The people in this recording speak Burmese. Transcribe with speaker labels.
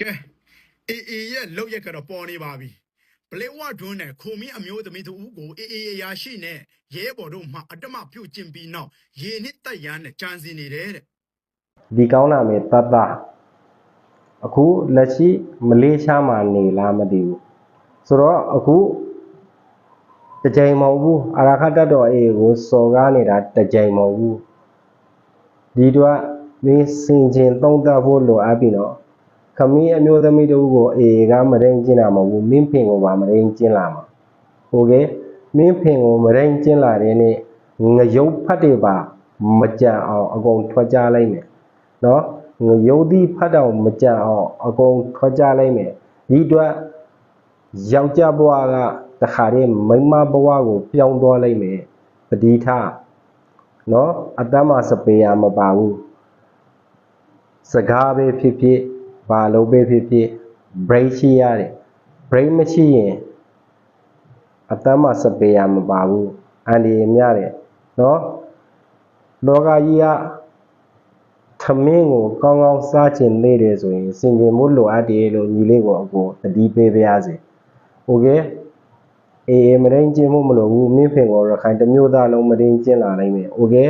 Speaker 1: ကဲအေအေရဲ့လောက်ရက်ကတော့ပေါ်နေပါပြီပလေဝဒွန်းနဲ့ခုံမင်းအမျိုးသမီးတို့ကိုအေအေအရာရှိနဲ့ရဲဘော်တို့မှအတ္တမပြုတ်ကျင်ပြီးနောက်ရေနစ်တက်ရမ်းနဲ့ကြံစီနေတယ်တဲ့
Speaker 2: ဒီကောင်းနာမည်တတ်တာအခုလက်ရှိမလေးရှားမှာနေလားမသိဘူးဆိုတော့အခုတစ်ကြိမ်မဟုတ်ဘူးအရာခတ်တတ်တော်အေကိုစော်ကားနေတာတစ်ကြိမ်မဟုတ်ဘူးဒီတော့မင်းစင်ချင်းသုံးသပ်ဖို့လိုအပ်ပြီနော် ခမင်းအမျိုးသမီးတို့ကိုအေကမရင်ကျင်းလာမဟုတ်ဘူးမင်းဖင်ကိုပါမရင်ကျင်းလာမှာဟုတ်ကဲ့မင်းဖင်ကိုမရင်ကျင်းလာတဲ့နေ့ငရုတ်ဖတ်တွေပါမကြံအောင်အကုန်ထွက်ကြလိုက်မယ်နော်ငရုတ်သီးဖတ်တော့မကြံအောင်အကုန်ထွက်ကြလိုက်မယ်ဒီအတွက်ယောက်ျားဘဝကတခါတည်းမိန်းမဘဝကို ပြောင်းသွားလိုက်မယ်ပတိထားနော်အတ္တမစပေရမပါဘူးစကားပဲဖြစ်ဖြစ် ဘာလို့ပဲဖြစ်ဖြစ် break ရှိရတယ် break မရှိရင်အတ္တမစပေရမပါဘူးအန်ဒီရမြတယ်နော်လောကကြီးကသမင်းကိုကောင်းကောင်းစားချင်နေတယ်ဆိုရင်စင်ကြင်မှုလိုအပ်တယ်လို့ညီလေးကိုအကိုတတိပေးပါရစေ။ Okay အေးမရင်ကျင်းမှုမလိုဘူးမင်းဖင်ကိုရခိုင်တစ်မျိုးသားလုံးမရင်ကျင်းလာနိုင်မယ်။ Okay